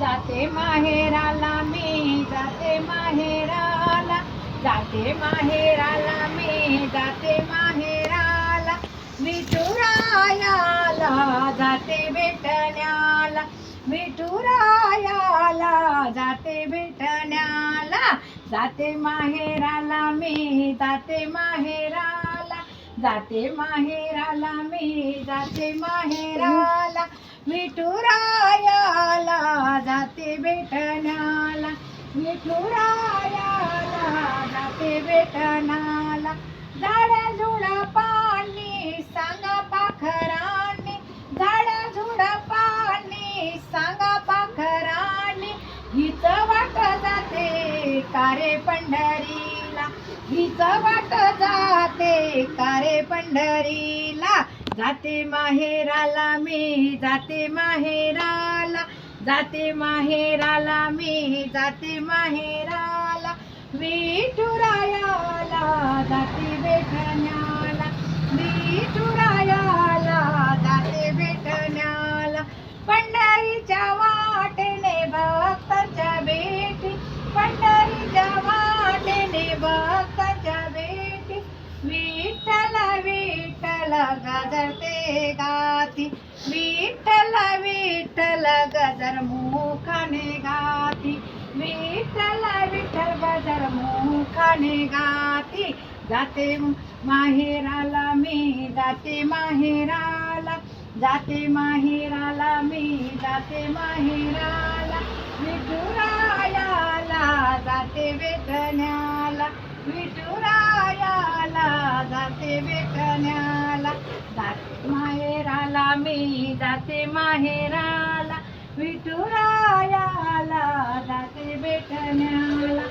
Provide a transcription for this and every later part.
जाते माहेराला मी जाते माहेराला. जाते माहेराला मी जाते माहेराला. विठुरायाला जाते भेटण्याला. विठुरायाला जाते भेटण्याला. जाते माहेराला मी जाते माहेराला. जाते माहेराला मी जाते माहेराला. विठुरायाला बेटनाला भेटण्याला विठुरायाला जाते भेटण्याला झाडा झुडा पाणी सांगा पाखराने. झाडा झुडा पाणी सांगा पाखरांनी. हीच वाट जाते कारे पंढरीला. हीच वाट जाते कारे पंढरीला. जाते माहेराला मी जाते माहेराला. जाते माहेराला मी जाते माहेराला. विठुरायाला जाते बेठण्याला विठुरायाला जाते बेठण्याला पंढरीच्या वाटेने भक्ताच्या भेटी. पंढरीच्या वाटेने भक्ताच्या भेटी. विठ्ठल विठ्ठल गा गाती. विठ्ठल विठ्ठल गजर मुखाने गाती. विठ्ठल विठ्ठल गजर मुखाने गाती. जाते माहेराला मी जाते माहेराला. जाते माहेराला मी जाते माहेराला. मी जाते माहेराला विठुरायाला जाते भेटण्याला.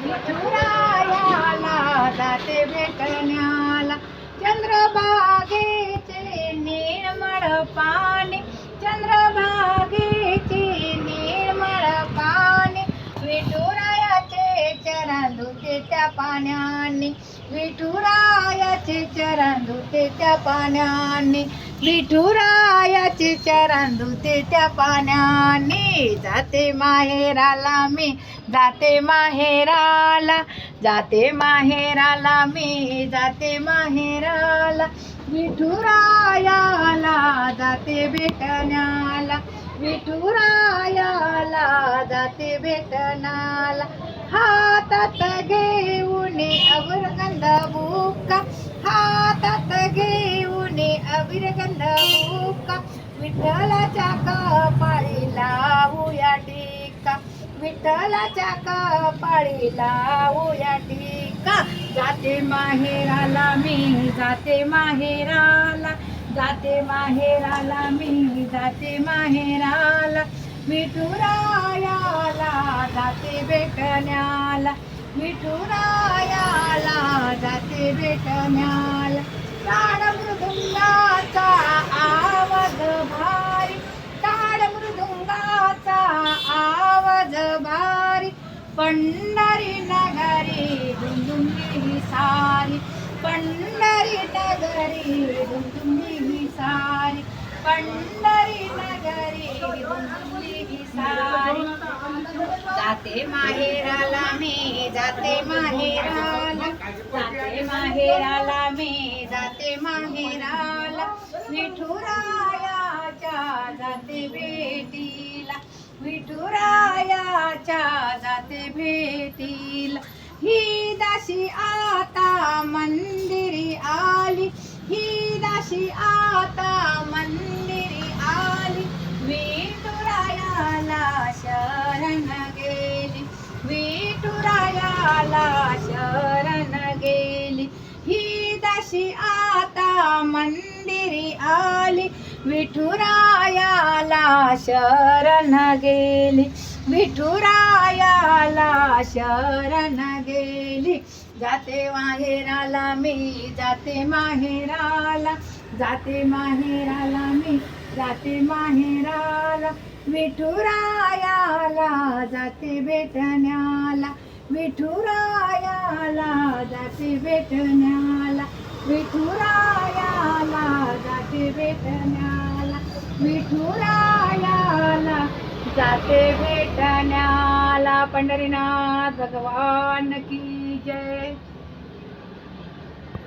विठुरायाला जाते भेटण्याला. चंद्रभागेचे निर्मळ पाणी चंद्रभागेचे निर्मळ पाणी विठुरायाचे चरण धुते त्या पाण्याने. विठुरायाचे चरण धुते त्या पाण्याने. विठुरायाची चरण धुते त्या पाण्याने. जाते माहेराला मी जाते माहेराला जाते माहेराला मी जाते माहेराला. विठुरायाला जाते भेटण्याला विठुरायाला जाते भेटण्याला. हातात घेऊन अवरगंध बुका अविरगंध विठ्ठलाच्या कपाळी लावूया टीका. विठ्ठलाच्या कपाळी लावूया टीका. जाते माहेराला मी जाते माहेराला. जाते माहेराला मी जाते माहेराला. विठुरायाला जाते भेटण्याला. विठुरायाला जाते भेटण्याला. पंढरी नगरी दुंदुंगी सारी. पंढरी नगरी दुंदुंगी सारी. पंढरी नगरी दुंदुंगी सारी. जाते माहेराला मी जाते माहेराला. जाते माहेराला मी जाते माहेराला. विठुरायाच्या जाते बेटी विठुरायाच्या जाते भेटीला. ही दाशी आता मंदिरी आली. ही दाशी आता मंदिरी आली. विठुरायाला शरण गेली. विठुरायाला शरण गेली. ही दाशी आता मंदिरी आली. विठुरायाला शरण गेली. विठुरायाला शरण गेली. जाते माहेराला मी जाते माहेराला जाते माहेराला मी जाते माहेराला. विठुरायाला जाते भेटण्याला विठुरायाला जाते भेटण्याला विठुरायाला जाते भेटण्याला विठुरायाला जाते भेटण्याला पंढरीनाथ भगवान की जय.